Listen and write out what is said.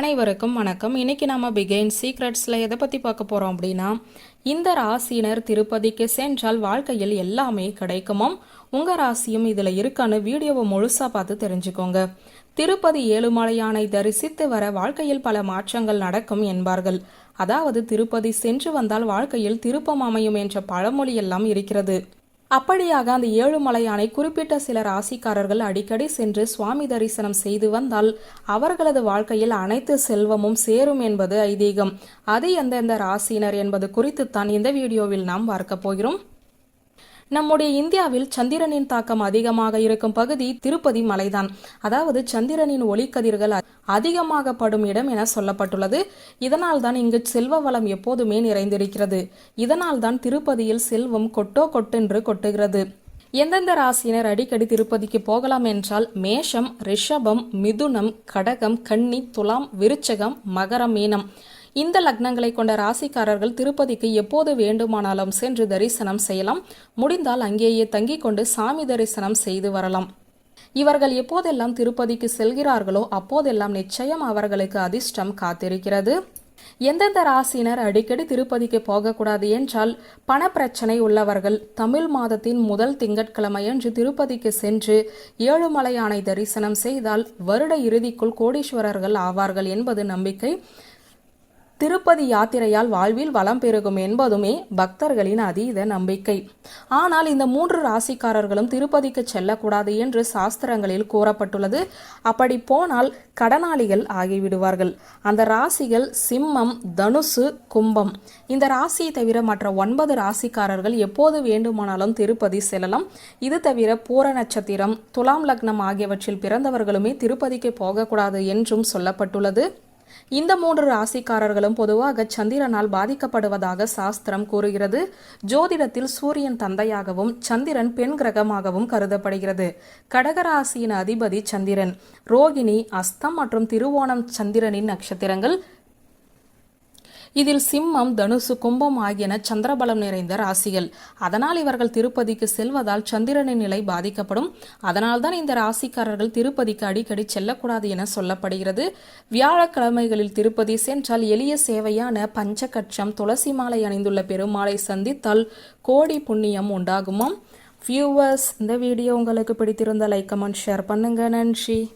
அனைவருக்கும் வணக்கம். இன்னைக்கு நம்ம பிகைன் சீக்ரெட்ஸில் எதை பற்றி பார்க்க போகிறோம் அப்படின்னா இந்த ராசியினர் திருப்பதிக்கு சென்றால் வாழ்க்கையில் எல்லாமே கிடைக்குமாம். உங்கள் ராசியும் இதில் இருக்கான்னு வீடியோவை முழுசாக பார்த்து தெரிஞ்சுக்கோங்க. திருப்பதி ஏழுமலையானை தரிசித்து வர வாழ்க்கையில் பல மாற்றங்கள் நடக்கும் என்பார்கள். அதாவது திருப்பதி சென்று வந்தால் வாழ்க்கையில் திருப்பம் அமையும் என்ற பழமொழி எல்லாம் இருக்கிறது. அப்படியாக அந்த ஏழுமலையானை குறிப்பிட்ட சில ராசிக்காரர்கள் அடிக்கடி சென்று சுவாமி தரிசனம் செய்து வந்தால் அவர்களது வாழ்க்கையில் அனைத்து செல்வமும் சேரும் என்பது ஐதீகம். அது எந்தெந்த ராசியினர் என்பது குறித்துத்தான் இந்த வீடியோவில் நாம் பார்க்க போகிறோம். நம்முடைய இந்தியாவில் சந்திரனின் தாக்கம் அதிகமாக இருக்கும் பகுதி திருப்பதி மலைதான். அதாவது சந்திரனின் ஒளிக்கதிர்கள் அ- அதிகமாக படும் இடம் என சொல்லப்பட்டுள்ளது. இதனால் தான் இங்கு செல்வ வளம் எப்போதுமே நிறைந்திருக்கிறது. இதனால் தான் திருப்பதியில் செல்வம் கொட்டோ கொட்டென்று கொட்டுகிறது. எந்தெந்த ராசியினர் அடிக்கடி திருப்பதிக்கு போகலாம் என்றால் மேஷம் ரிஷபம் மிதுனம் கடகம் கன்னி துலாம் விருச்சகம் மகரம் மீனம். இந்த லக்னங்களை கொண்ட ராசிக்காரர்கள் திருப்பதிக்கு எப்போது வேண்டுமானாலும் சென்று தரிசனம் செய்யலாம். முடிந்தால் அங்கேயே தங்கிக் கொண்டு சாமி தரிசனம் செய்து வரலாம். இவர்கள் எப்போதெல்லாம் திருப்பதிக்கு செல்கிறார்களோ அப்போதெல்லாம் நிச்சயம் அவர்களுக்கு அதிர்ஷ்டம் காத்திருக்கிறது. எந்தெந்த ராசியினர் அடிக்கடி திருப்பதிக்கு போகக்கூடாது என்றால் பணப்பிரச்சனை உள்ளவர்கள் தமிழ் மாதத்தின் முதல் திங்கட்கிழமையன்று திருப்பதிக்கு சென்று ஏழுமலையானை தரிசனம் செய்தால் வருட இறுதிக்குள் கோடீஸ்வரர்கள் ஆவார்கள் என்பது நம்பிக்கை. திருப்பதி யாத்திரையால் வாழ்வில் வளம் பெருகும் என்பதுமே பக்தர்களின் அதீத நம்பிக்கை. ஆனால் இந்த மூன்று ராசிக்காரர்களும் திருப்பதிக்கு செல்லக்கூடாது என்று சாஸ்திரங்களில் கூறப்பட்டுள்ளது. அப்படி போனால் கடனாளிகள் ஆகிவிடுவார்கள். அந்த ராசிகள் சிம்மம் தனுசு கும்பம். இந்த ராசியை தவிர மற்ற ஒன்பது ராசிக்காரர்கள் எப்போது வேண்டுமானாலும் திருப்பதி செல்லலாம். இது தவிர பூர நட்சத்திரம் துலாம் லக்னம் ஆகியவற்றில் பிறந்தவர்களுமே திருப்பதிக்கு போகக்கூடாது என்றும் சொல்லப்பட்டுள்ளது. இந்த மூன்று ராசிக்காரர்களும் பொதுவாக சந்திரனால் பாதிக்கப்படுவதாக சாஸ்திரம் கூறுகிறது. ஜோதிடத்தில் சூரியன் தந்தையாகவும் சந்திரன் பெண் கிரகமாகவும் கருதப்படுகிறது. கடகராசியின் அதிபதி சந்திரன். ரோகிணி அஸ்தம் மற்றும் திருவோணம் சந்திரனின் நட்சத்திரங்கள் இதில் சிம்மம் தனுசு கும்பம் ஆகியன சந்திரபலம் நிறைந்த ராசிகள். அதனால் இவர்கள் திருப்பதிக்கு செல்வதால் சந்திரனின் நிலை பாதிக்கப்படும். அதனால்தான் இந்த ராசிக்காரர்கள் திருப்பதிக்கு அடிக்கடி செல்லக்கூடாது என சொல்லப்படுகிறது. வியாழக்கிழமைகளில் திருப்பதி சென்றால் எளிய சேவையான பஞ்சகட்சம் துளசி மாலை அணிந்துள்ள பெருமாளை சந்தித்தால் கோடி புண்ணியம் உண்டாகுமாம். வியூவர்ஸ் இந்த வீடியோ உங்களுக்கு பிடித்திருந்த லைக் கமெண்ட் ஷேர் பண்ணுங்க. நன்றி.